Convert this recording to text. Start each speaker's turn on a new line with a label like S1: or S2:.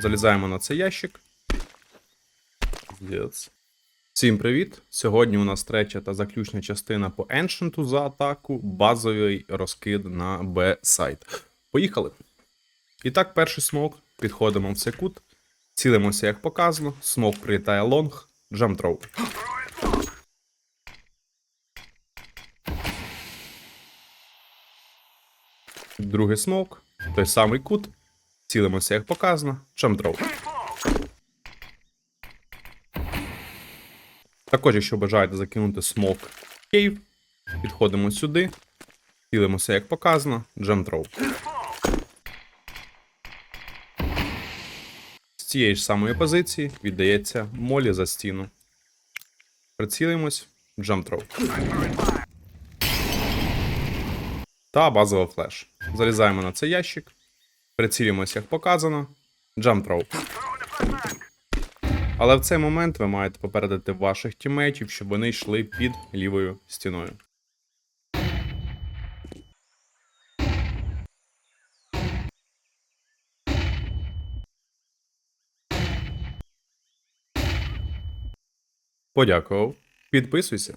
S1: Залізаємо на цей ящик. Yes. Всім привіт! Сьогодні у нас третя та заключна частина по Ancient за атаку, базовий розкид на Б-сайт. Поїхали! І так, перший смок. Підходимо в цей кут, цілимося, як показано. Смок прилітає лонг, джамтроу. Другий смок, той самий кут. Цілимося, як показано, джамтроу. Також, якщо бажаєте закинути смок кейв, підходимо сюди, цілимося, як показано, джамтроу. З цієї ж самої позиції віддається молі за стіну. Прицілимось, джамтроу. Та базова флеш. Залізаємо на цей ящик, прицілюємось, як показано, джамтроу. Але в цей момент ви маєте попередити ваших тімейтів, щоб вони йшли під лівою стіною. Подякував. Підписуйся.